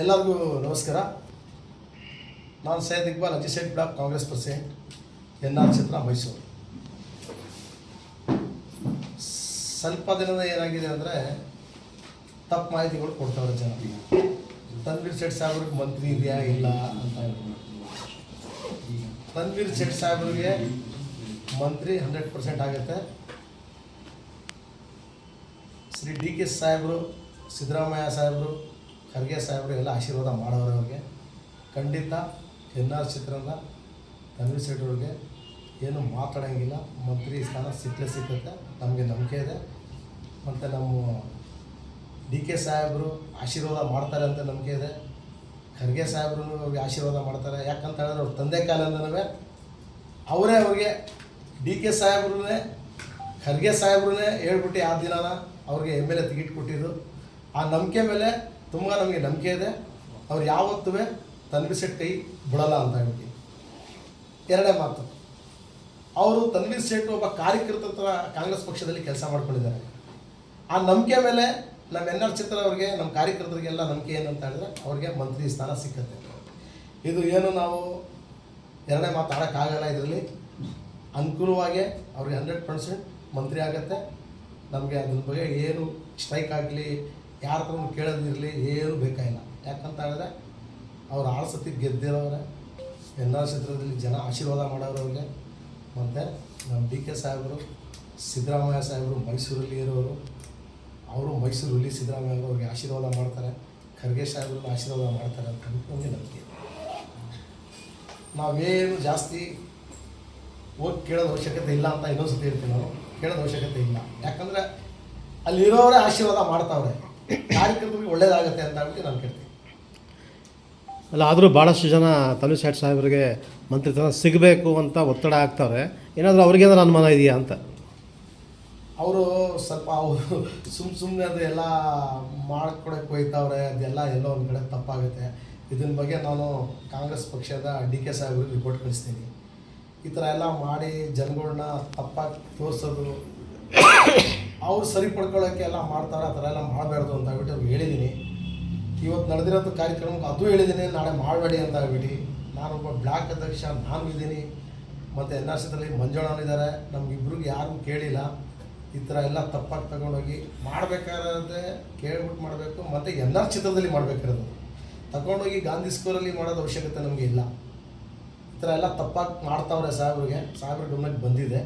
ಎಲ್ಲರಿಗೂ ನಮಸ್ಕಾರ. ನಾನು Syed Iqbal ಅಜಿಸೆಟ್ block Congress president N R ಚಿತ್ರ ಮೈಸೂರು. ಸ್ವಲ್ಪ ದಿನದ ಏನಾಗಿದೆ ಅಂದರೆ ತಪ್ಪು ಮಾಹಿತಿಗಳು ಕೊಡ್ತಾವ್ರೆ ಜನ. ತನ್ವೀರ್ ಶೆಟ್ ಸಾಹೇಬ್ರಿಗೆ ಮಂತ್ರಿ ಇದೆಯಾ ಇಲ್ಲ ಅಂತ. ತನ್ವೀರ್ ಶೆಟ್ ಸಾಹೇಬ್ರಿಗೆ ಮಂತ್ರಿ ಹಂಡ್ರೆಡ್ ಪರ್ಸೆಂಟ್ ಆಗುತ್ತೆ. ಶ್ರೀ ಡಿ ಕೆ ಸಾಹೇಬರು, ಸಿದ್ದರಾಮಯ್ಯ ಸಾಹೇಬರು ಖರ್ಗೆ ಸಾಹೇಬರು ಎಲ್ಲ ಆಶೀರ್ವಾದ ಮಾಡೋರು ಅವ್ರಿಗೆ. ಖಂಡಿತ ಎನ್ ಆರ್ ಚಿತ್ರದ ತನ್ವಿ ಶೆಟ್ಟಿಯವ್ರಿಗೆ ಏನು ಮಾತಾಡೋಂಗಿಲ್ಲ. ಮಂತ್ರಿ ಸ್ಥಾನ ಸಿಕ್ಕಲೇ ಸಿಕ್ಕುತ್ತೆ. ನಮಗೆ ನಂಬಿಕೆ ಇದೆ. ಮತ್ತು ನಮ್ಮ ಡಿ ಕೆ ಸಾಹೇಬರು ಆಶೀರ್ವಾದ ಮಾಡ್ತಾರೆ ಅಂತ ನಂಬಿಕೆ ಇದೆ. ಖರ್ಗೆ ಸಾಹೇಬರು ಅವ್ರಿಗೆ ಆಶೀರ್ವಾದ ಮಾಡ್ತಾರೆ. ಯಾಕಂತ ಹೇಳಿದ್ರೆ ಅವ್ರ ತಂದೆ ಕಾಲದಿಂದನೂ ಅವರೇ ಅವ್ರಿಗೆ ಡಿ ಕೆ ಸಾಹೇಬ್ರೇ ಖರ್ಗೆ ಸಾಹೇಬ್ರೇ ಹೇಳ್ಬಿಟ್ಟು ಆ ದಿನಾನ ಅವ್ರಿಗೆ ಎಂ ಎಲ್ ಎ ಟಿಕೆಟ್ ಕೊಟ್ಟಿದ್ದು ಆ ನಂಬಿಕೆ ಮೇಲೆ ತುಂಬ ನಮಗೆ ನಂಬಿಕೆ ಇದೆ. ಅವ್ರು ಯಾವತ್ತೂ ತನ್ವೀರ್ ಶೆಟ್ ಕೈ ಬಿಡಲ್ಲ ಅಂತ ಹೇಳ್ತೀನಿ ಎರಡನೇ ಮಾತು. ಅವರು ತನ್ವೀರ್ ಶೆಟ್ ಒಬ್ಬ ಕಾರ್ಯಕರ್ತ ಥರ ಕಾಂಗ್ರೆಸ್ ಪಕ್ಷದಲ್ಲಿ ಕೆಲಸ ಮಾಡ್ಕೊಂಡಿದ್ದಾರೆ. ಆ ನಂಬಿಕೆ ಮೇಲೆ ನಮ್ಮ ಎನ್ ಆರ್ ಚಿತ್ರ ಅವ್ರಿಗೆ, ನಮ್ಮ ಕಾರ್ಯಕರ್ತರಿಗೆಲ್ಲ ನಂಬಿಕೆ ಏನಂತ ಹೇಳಿದ್ರೆ ಅವ್ರಿಗೆ ಮಂತ್ರಿ ಸ್ಥಾನ ಸಿಕ್ಕತ್ತೆ. ಇದು ಏನು ನಾವು ಎರಡನೇ ಮಾತಾಡೋಕ್ಕಾಗಲ್ಲ ಇದರಲ್ಲಿ. ಅನುಕೂಲವಾಗಿ ಅವ್ರಿಗೆ ಹಂಡ್ರೆಡ್ ಪರ್ಸೆಂಟ್ ಮಂತ್ರಿ ಆಗುತ್ತೆ. ನಮಗೆ ಅದ್ರ ಬಗ್ಗೆ ಏನು ಸ್ಟ್ರೈಕ್ ಆಗಲಿ ಯಾರ ಹತ್ರ ಕೇಳೋದಿರಲಿ ಏನು ಬೇಕಾಗಿಲ್ಲ. ಯಾಕಂತ ಹೇಳಿದ್ರೆ, ಅವ್ರು ಆರು ಸತಿ ಗೆದ್ದಿರೋರೆ. ಎಲ್ಲ ಕ್ಷೇತ್ರದಲ್ಲಿ ಜನ ಆಶೀರ್ವಾದ ಮಾಡೋರವ್ರಿಗೆ ಮತ್ತು ನಮ್ಮ ಡಿ ಕೆ ಸಾಹೇಬರು, ಸಿದ್ದರಾಮಯ್ಯ ಸಾಹೇಬರು ಮೈಸೂರಲ್ಲಿ ಇರೋರು, ಅವರು ಮೈಸೂರಲ್ಲಿ ಸಿದ್ದರಾಮಯ್ಯ ಅವ್ರಿಗೆ ಆಶೀರ್ವಾದ ಮಾಡ್ತಾರೆ. ಖರ್ಗೆ ಸಾಹೇಬರು ಆಶೀರ್ವಾದ ಮಾಡ್ತಾರೆ ಅಂತ ನಮಗೆ ನಂಬಿಕೆ. ನಾವೇನು ಜಾಸ್ತಿ ಹೋಗಿ ಕೇಳೋದು ಅವಶ್ಯಕತೆ ಇಲ್ಲ ಅಂತ ಇನ್ನೊಂದು ಸತಿ ಹೇಳ್ತೀನಿ ನಾವು ಕೇಳೋದು ಅವಶ್ಯಕತೆ ಇಲ್ಲ. ಯಾಕಂದರೆ ಅಲ್ಲಿರೋರೇ ಆಶೀರ್ವಾದ ಮಾಡ್ತಾವ್ರೆ. ಕಾರ್ಯಕರ್ತರಿಗೆ ಒಳ್ಳೆಯದಾಗುತ್ತೆ ಅಂತ ಹೇಳ್ಬಿಟ್ಟು ನಾನು ಕೇಳ್ತೀನಿ. ಅಲ್ಲ ಆದರೂ ಭಾಳಷ್ಟು ಜನ ತನು ಶೆಟ್ ಸಾಹೇಬರಿಗೆ ಮಂತ್ರಿತನ ಸಿಗಬೇಕು ಅಂತ ಒತ್ತಡ ಆಗ್ತಾವ್ರೆ ಏನಾದರೂ ಅವ್ರಿಗೇನಾದ್ರು ಅನುಮಾನ ಇದೆಯಾ ಅಂತ? ಅವರು ಸ್ವಲ್ಪ ಅವರು ಸುಮ್ಮ ಸುಮ್ಮನೆ ಅದು ಎಲ್ಲ ಮಾಡ್ಕೊಡಕ್ಕೆ ಹೋಯ್ತವ್ರೆ ಅದೆಲ್ಲ ಎಲ್ಲೋ ಒಂದು ಕಡೆ ತಪ್ಪಾಗುತ್ತೆ. ಇದನ್ನ ಬಗ್ಗೆ ನಾನು ಕಾಂಗ್ರೆಸ್ ಪಕ್ಷದ ಡಿ ಕೆ ಸಾಹೇಬ್ರಿಗೆ ರಿಪೋರ್ಟ್ ಕಳಿಸ್ತೀನಿ. ಈ ಥರ ಎಲ್ಲ ಮಾಡಿ ಜನಗಳನ್ನ ತಪ್ಪಾಗಿ ತೋರಿಸೋದು ಅವ್ರು ಸರಿ ಪಡ್ಕೊಳ್ಳೋಕ್ಕೆ ಎಲ್ಲ ಮಾಡ್ತಾರೆ, ಆ ಥರ ಎಲ್ಲ ಮಾಡಬಾರ್ದು ಅಂತ ಹೇಳ್ಬಿಟ್ಟು ಅವ್ರಿಗೆ ಹೇಳಿದ್ದೀನಿ. ಇವತ್ತು ನಡೆದಿರೋಂಥ ಕಾರ್ಯಕ್ರಮಕ್ಕೆ ಅದು ಹೇಳಿದ್ದೀನಿ, ನಾಳೆ ಮಾಡಬೇಡಿ ಅಂತ ಹೇಳ್ಬಿಟ್ಟು. ನಾನೊಬ್ಬ ಬ್ಲಾಕ್ ಅಧ್ಯಕ್ಷ, ನಾನು ಇದ್ದೀನಿ. ಮತ್ತು ಎನ್ ಆರ್ ಸಿದಲ್ಲಿ ಮಂಜುಳನಿದ್ದಾರೆ ನಮಗಿಬ್ರಿಗೆ ಯಾರೂ ಕೇಳಿಲ್ಲ. ಈ ಥರ ಎಲ್ಲ ತಪ್ಪಾಗಿ ತಗೊಂಡೋಗಿ ಮಾಡಬೇಕಾದ್ರೆ ಕೇಳ್ಬಿಟ್ಟು ಮಾಡಬೇಕು. ಮತ್ತು ಎನ್ ಆರ್ ಚಿತ್ರದಲ್ಲಿ ಮಾಡಬೇಕಿರೋದು ತಗೊಂಡೋಗಿ ಗಾಂಧಿ ಸ್ಕೂಲಲ್ಲಿ ಮಾಡೋದು ಅವಶ್ಯಕತೆ ನಮಗೆ ಇಲ್ಲ. ಈ ಥರ ಎಲ್ಲ ತಪ್ಪಾಗಿ ಮಾಡ್ತಾವ್ರೆ ಸಾಹೇಬ್ರಿಗೆ. ಸಾಹೇಬ್ರ ಗಮನಕ್ಕೆ ಬಂದಿದೆ.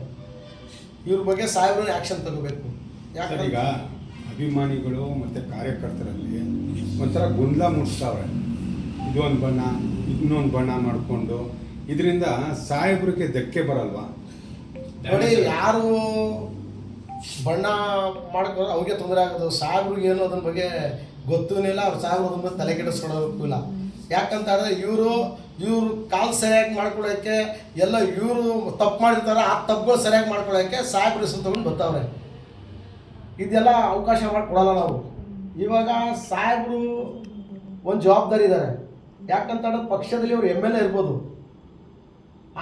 ಇವ್ರ ಬಗ್ಗೆ ಸಾಹೇಬ್ರನ್ನ ಆ್ಯಕ್ಷನ್ ತಗೋಬೇಕು? ಯಾಕಂದ್ರೆ ಈಗ ಅಭಿಮಾನಿಗಳು ಮತ್ತು ಕಾರ್ಯಕರ್ತರಲ್ಲಿ ಒಂಥರ ಗೊಂದಲ ಮೂಡಿಸ್ತಾವ್ರೆ. ಇದೊಂದು ಬಣ್ಣ ಇನ್ನೊಂದು ಬಣ್ಣ ಮಾಡಿಕೊಂಡು. ಇದರಿಂದ ಸಾಹೇಬ್ರಿಗೆ ಧಕ್ಕೆ ಬರಲ್ವಾ? ನೋಡಿ ಯಾರು ಬಣ್ಣ ಮಾಡ್ಕೊ ಅವ್ರಿಗೆ ತೊಂದರೆ ಆಗೋದು ಸಾಹೇಬ್ರಿಗೆ ಏನು ಅದ್ರ ಬಗ್ಗೆ ಗೊತ್ತೂ ಇಲ್ಲ ಅವ್ರು ಸಾಹೇಬ್ರು ಅದ್ರ ಬಗ್ಗೆ ತಲೆ ಕೆಡಿಸ್ಕೊಳ್ಳೋದಕ್ಕೂ ಇಲ್ಲ. ಯಾಕಂತ ಹೇಳಿದ್ರೆ ಇವರು ಇವರು ಕಾಲು ಸರಿಯಾಗಿ ಮಾಡ್ಕೊಳ್ಳೋಕ್ಕೆ ಎಲ್ಲ ಇವರು ತಪ್ಪು ಮಾಡಿರ್ತಾರೆ ಆ ತಪ್ಪುಗಳು ಸರಿಯಾಗಿ ಮಾಡ್ಕೊಳ್ಳೋಕ್ಕೆ ಸಾಹೇಬ್ರ ಹೆಸರು ತೊಗೊಂಡು ಬರ್ತಾವ್ರೆ. ಇದೆಲ್ಲ ಅವಕಾಶ ಮಾಡಿಕೊಡಲ್ಲ ನಾವು. ಇವಾಗ ಸಾಹೇಬರು ಒಂದು ಜವಾಬ್ದಾರಿ ಇದ್ದಾರೆ ಯಾಕಂತ ಹೇಳಿದ್ರೆ ಪಕ್ಷದಲ್ಲಿ ಅವರು ಎಂ ಎಲ್ ಎ ಇರ್ಬೋದು.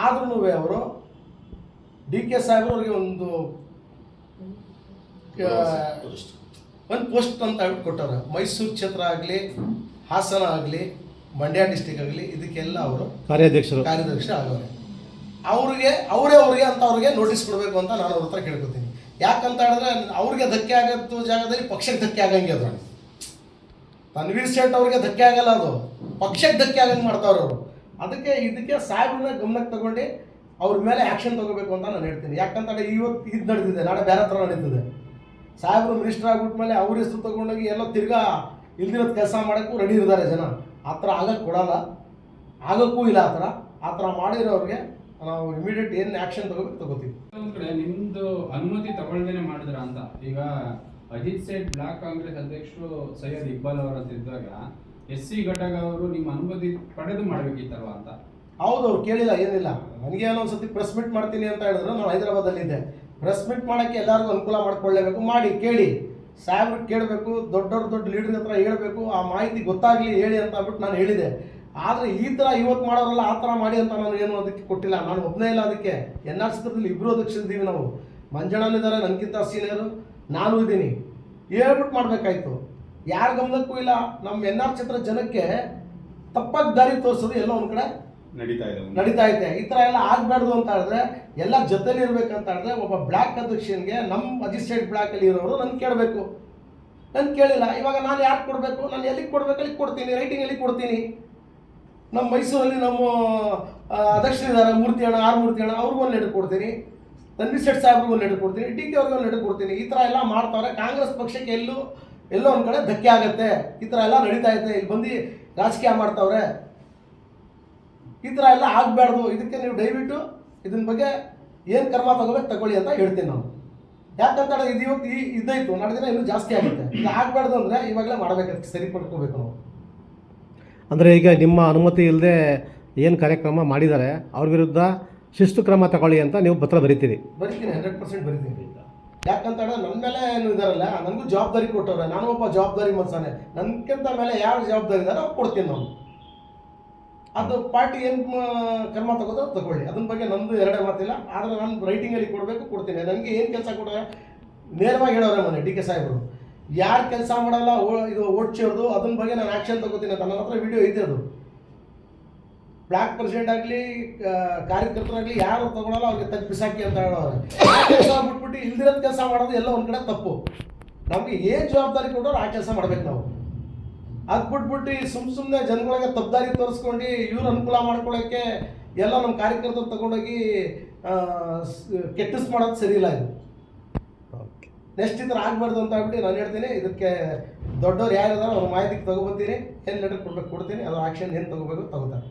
ಆದ್ರೂ ಅವರು ಡಿ ಕೆ ಸಾಹೇಬ್ರು ಅವ್ರಿಗೆ ಒಂದು ಒಂದು ಪೋಸ್ಟ್ ಅಂತ ಹೇಳ್ಬಿಟ್ಟು ಕೊಟ್ಟವ್ರೆ ಮೈಸೂರು ಕ್ಷೇತ್ರ ಆಗಲಿ ಹಾಸನ ಆಗಲಿ ಮಂಡ್ಯ ಡಿಸ್ಟಿಕ್ ಆಗಲಿ ಇದಕ್ಕೆಲ್ಲ ಅವರು ಕಾರ್ಯಾಧ್ಯಕ್ಷರು. ಕಾರ್ಯದರ್ಶಿ ಆಗವ್ರೆ. ಅವ್ರಿಗೆ ಅವರೇ ಅವ್ರಿಗೆ ಅಂತ ಅವ್ರಿಗೆ ನೋಟಿಸ್ ಕೊಡಬೇಕು ಅಂತ ನಾನು ಅವ್ರ ಹತ್ರ ಕೇಳ್ಕೊತೀನಿ. ಯಾಕಂತ ಹೇಳಿದ್ರೆ ಅವ್ರಿಗೆ ಧಕ್ಕೆ ಆಗತ್ತು ಜಾಗದಲ್ಲಿ ಪಕ್ಷಕ್ಕೆ ಧಕ್ಕೆ ಆಗಂಗೆ ಅದು. ತನ್ವೀರ್ ಸೇಠ್ ಅವ್ರಿಗೆ ಧಕ್ಕೆ ಆಗಲ್ಲ ಅದು. ಪಕ್ಷಕ್ಕೆ ಧಕ್ಕೆ ಆಗಂಗೆ ಮಾಡ್ತಾವ್ರೆ ಅವರು. ಅದಕ್ಕೆ ಇದಕ್ಕೆ ಸಾಹೇಬ್ರನ್ನ ಗಮನಕ್ಕೆ ತಗೊಂಡು ಅವ್ರ ಮೇಲೆ ಆ್ಯಕ್ಷನ್ ತಗೋಬೇಕು ಅಂತ ನಾನು ಹೇಳ್ತೀನಿ. ಯಾಕಂತ ಇವತ್ತು ಇದು ನಡೆದಿದೆ, ನಾಳೆ ಬೇರೆ ಥರ ನಡೀತದೆ. ಸಾಹೇಬ್ರು ಮಿನಿಸ್ಟರ್ ಆಗ್ಬಿಟ್ಮೇಲೆ ಅವ್ರ ಹೆಸರು ತಗೊಂಡೋಗಿ ಎಲ್ಲ ತಿರ್ಗಾ ಇಲ್ದಿರೋದು ಕೆಲಸ ಮಾಡೋಕ್ಕೂ ರೆಡಿ ಇದ್ದಾರೆ ಜನ. ಆ ಥರ ಆಗಕ್ಕೆ ಕೊಡಲ್ಲ. ಆಗೋಕ್ಕೂ ಇಲ್ಲ ಆ ಥರ. ಆ ಥರ ಮಾಡಿರೋರಿಗೆ ನಾವು ಇಮಿಡಿಯೇಟ್ ಏನು ಆ್ಯಕ್ಷನ್ ತಗೋಬೇಕು ತಗೋತೀವಿ. ಒಂದ್ ಕಡೆ ನಿಮ್ದು ಅನುಮತಿ ತಗೊಳ್ದೇನೆ ಮಾಡಿದ್ರ ಅಂತ. ಈಗ ಅಜಿತ್ ಸೇಠ್ ಬ್ಲಾಕ್ ಕಾಂಗ್ರೆಸ್ ಅಧ್ಯಕ್ಷರು ಸೈಯದ್ ಇಕ್ಬಾಲ್ ಅವರ ಇದ್ದಾಗ ಎಸ್ ಸಿ ಘಟಕ ಅವರು ನಿಮ್ಮ ಅನುಮತಿ ಪಡೆದು ಮಾಡಬೇಕಿತ್ತಲ್ವ ಅಂತ. ಹೌದು ಅವ್ರು ಕೇಳಿಲ್ಲ ಏನಿಲ್ಲ. ನನಗೆ ಏನೋ ಒಂದ್ಸತಿ ಪ್ರೆಸ್ ಮೀಟ್ ಮಾಡ್ತೀನಿ ಅಂತ ಹೇಳಿದ್ರು. ನಾನು ಹೈದರಾಬಾದಲ್ಲಿದ್ದೆ ಪ್ರೆಸ್ ಮೀಟ್ ಮಾಡೋಕ್ಕೆ ಎಲ್ಲರಿಗೂ ಅನುಕೂಲ ಮಾಡ್ಕೊಳ್ಳೇಬೇಕು. ಮಾಡಿ ಕೇಳಿ. ಸಾಹೇಬ್ರಿಗೆ ಕೇಳಬೇಕು ದೊಡ್ಡವ್ರ ದೊಡ್ಡ ಲೀಡರ್ ಹತ್ರ ಹೇಳಬೇಕು. ಆ ಮಾಹಿತಿ ಗೊತ್ತಾಗಲಿ ಹೇಳಿ ಅಂತ ಅಂದ್ಬಿಟ್ಟು ನಾನು ಹೇಳಿದೆ. ಆದರೆ ಈ ಥರ ಇವತ್ತು ಮಾಡೋರಲ್ಲ ಆ ಥರ ಮಾಡಿ ಅಂತ ನಾನು ಏನು ಅದಕ್ಕೆ ಕೊಟ್ಟಿಲ್ಲ. ನಾನು ಒಬ್ಬನೇ ಇಲ್ಲ ಅದಕ್ಕೆ. ಎನ್ ಆರ್ ಚಿತ್ರದಲ್ಲಿ ಇಬ್ಬರು ಅಧ್ಯಕ್ಷರಿದ್ದೀವಿ ನಾವು. ಮಂಜಣ್ಣನಿದ್ದಾರೆ ನನಗಿಂತ ಸೀನಿಯರು. ನಾನು ಇದ್ದೀನಿ ಹೇಳ್ಬಿಟ್ಟು ಮಾಡಬೇಕಾಯ್ತು. ಯಾರ ಗಮನಕ್ಕೂ ಇಲ್ಲ. ನಮ್ಮ ಎನ್ ಆರ್ ಚಿತ್ರ ಜನಕ್ಕೆ ತಪ್ಪಾಗಿ ದಾರಿ ತೋರಿಸೋದು ಎಲ್ಲ ಒಂದು ಕಡೆ ನಡೀತಾ ಇದೆ. ನಡೀತಾ ಇದೆ. ಈ ಥರ ಎಲ್ಲ ಆಗಬಾರ್ದು ಅಂತ ಹೇಳಿದ್ರೆ ಎಲ್ಲ ಜೊತೆಲಿ ಇರ್ಬೇಕಂತ ಹೇಳಿದ್ರೆ ಒಬ್ಬ ಬ್ಲ್ಯಾಕ್ ಅಧ್ಯಕ್ಷನ್ಗೆ ನಮ್ಮ ಬ್ಲಾಕ್ ಬ್ಲ್ಯಾಕಲ್ಲಿ ಇರೋರು ನನ್ ಕೇಳಬೇಕು. ನನ್ ಕೇಳಿಲ್ಲ. ಇವಾಗ ನಾನು ಯಾಕೆ ಕೊಡಬೇಕು? ನಾನು ಎಲ್ಲಿಗೆ ಕೊಡ್ಬೇಕು? ಅಲ್ಲಿಗೆ ಕೊಡ್ತೀನಿ? ರೈಟಿಂಗ್ ಎಲ್ಲಿಗೆ ಕೊಡ್ತೀನಿ? ನಮ್ಮ ಮೈಸೂರಲ್ಲಿ ನಮ್ಮ ಅಧ್ಯಕ್ಷರಿದ್ದಾರೆ ಮೂರ್ತಿ ಅಣ್ಣ ಆರು ಮೂರ್ತಿ ಅಣ್ಣ ಅವ್ರಿಗೆ ಒಂದು ಲೆಟರ್ ಕೊಡ್ತೀನಿ. ತನ್ವಿ ಶೆಟ್ ಸಾಹೇಬ್ರಿಗೂ ಒಂದು ಲೆಟರ್ ಕೊಡ್ತೀನಿ. ಡಿ ಕೆ ಅವ್ರಿಗೆ ಲೆಟರ್ ಕೊಡ್ತೀನಿ. ಈ ಥರ ಎಲ್ಲ ಮಾಡ್ತಾವ್ರೆ ಕಾಂಗ್ರೆಸ್ ಪಕ್ಷಕ್ಕೆ ಎಲ್ಲೂ, ಎಲ್ಲೋ ಒಂದು ಕಡೆ ಧಕ್ಕೆ ಆಗುತ್ತೆ. ಈ ಥರ ಎಲ್ಲ ನಡೀತಾ ಇದೆ ಇಲ್ಲಿ ಬಂದು ರಾಜಕೀಯ ಮಾಡ್ತಾವ್ರೆ. ಈ ಥರ ಎಲ್ಲ ಆಗಬಾರ್ದು. ಇದಕ್ಕೆ ನೀವು ದಯವಿಟ್ಟು ಇದನ್ನ ಬಗ್ಗೆ ಏನು ಕ್ರಮ ತಗೋಬೇಕು ತಗೊಳ್ಳಿ ಅಂತ ಹೇಳ್ತೀನಿ ನಾವು ಯಾಕಂತ ಇದು ಇವತ್ತು ಈ ಇದಾಯಿತು. ಇನ್ನೂ ಜಾಸ್ತಿ ಆಗುತ್ತೆ. ಇದು ಆಗಬಾರ್ದು ಅಂದರೆ ಇವಾಗಲೇ ಮಾಡಬೇಕು. ಸರಿಪಡ್ಕೋಬೇಕು ನಾವು. ಅಂದರೆ ಈಗ ನಿಮ್ಮ ಅನುಮತಿ ಇಲ್ಲದೆ ಏನು ಕಾರ್ಯಕ್ರಮ ಮಾಡಿದ್ದಾರೆ, ಅವ್ರ ವಿರುದ್ಧ ಶಿಸ್ತು ಕ್ರಮ ತಗೊಳ್ಳಿ ಅಂತ ನೀವು ಪತ್ರ ಬರಿತೀರಿ. ಬರಿತೀನಿ ಹಂಡ್ರೆಡ್ ಪರ್ಸೆಂಟ್ ಬರಿತೀನಿ ಯಾಕಂತ ಹೇಳಿದ್ರೆ ನನ್ನ ಮೇಲೆ ಏನು ಇದಾರಲ್ಲ, ನನಗೂ ಜವಾಬ್ದಾರಿ ಕೊಟ್ಟವ್ರೆ, ನಾನು ಒಬ್ಬ ಜವಾಬ್ದಾರಿ ಮನ್ಸಾನೆ ನನ್ಕಿಂತ ಮೇಲೆ ಯಾರು ಜವಾಬ್ದಾರಿ ಇದಾರೆ ಅವ್ರು ಕೊಡ್ತೀನಿ ನಾನು. ಅದು ಪಾರ್ಟಿ ಏನು ಕ್ರಮ ತಗೋದು ತಗೊಳ್ಳಿ. ಅದ್ರ ಬಗ್ಗೆ ನಂದು ಎರಡೇ ಮಾತಿಲ್ಲ, ಆದರೆ ನಾನು ರೈಟಿಂಗಲ್ಲಿ ಕೊಡಬೇಕು, ಕೊಡ್ತೀನಿ. ನನಗೆ ಏನು ಕೆಲಸ ಕೊಡೋ ನೇರವಾಗಿ ಹೇಳೋರೆ ಮನೆ ಡಿ ಕೆ ಸಾಹೇಬರು. ಯಾರು ಕೆಲಸ ಮಾಡಲ್ಲ ಇದು ಓಡ್ಸಿರೋದು ಅದನ್ನ ಬಗ್ಗೆ ನಾನು ಆ್ಯಕ್ಷನ್ ತಗೋತೀನಿ ಅಂತ. ನನ್ನ ಹತ್ರ ವಿಡಿಯೋ ಇದೆ ಅದು. ಬ್ಲಾಕ್ ಪ್ರೆಸಿಡೆಂಟ್ ಆಗಲಿ ಕಾರ್ಯಕರ್ತರಾಗಲಿ ಯಾರು ತಗೊಳಲ್ಲ, ಅವ್ರಿಗೆ ತಗ್ಗಿ ಬಿಸಾಕಿ ಅಂತ ಹೇಳೋರು. ಕೆಲಸ ಬಿಟ್ಬಿಟ್ಟು ಇಲ್ದಿರೋದು ಕೆಲಸ ಮಾಡೋದು ಎಲ್ಲ ಒಂದು ಕಡೆ ತಪ್ಪು. ನಮಗೆ ಏನು ಜವಾಬ್ದಾರಿ ಕೊಟ್ಟರು ಆ ಕೆಲಸ ಮಾಡ್ಬೇಕು ನಾವು. ಅದು ಬಿಟ್ಬಿಟ್ಟು ಸುಮ್ಮ ಸುಮ್ಮನೆ ಜನಗಳಿಗೆ ತಪ್ಪದಾರಿ ತೋರಿಸ್ಕೊಂಡು ಇವ್ರ ಅನುಕೂಲ ಮಾಡ್ಕೊಳ್ಳೋಕ್ಕೆ ಎಲ್ಲ ನಮ್ಮ ಕಾರ್ಯಕರ್ತರು ತಗೊಂಡೋಗಿ ಕೆಟ್ಟಿಸ್ ಮಾಡೋದು ಸರಿ ಇಲ್ಲ ಇದು. ನೆಕ್ಸ್ಟ್ ಥರ ಆಗಬಾರ್ದು ಅಂತ ಹೇಳ್ಬಿಟ್ಟು ನಾನು ಹೇಳ್ತೀನಿ, ಇದಕ್ಕೆ ದೊಡ್ಡವ್ರು ಯಾರಿದಾರೋ ಅವ್ರ ಮಾಹಿತಿಗೆ ತಗೊಬರ್ತೀನಿ ಏನು ಲೆಟರ್ ಕೊಡ್ಬೇಕು ಕೊಡ್ತೀನಿ, ಅದು ಆಕ್ಷನ್ ಏನು ತಗೋಬೇಕು ತಗೋತಾರೆ.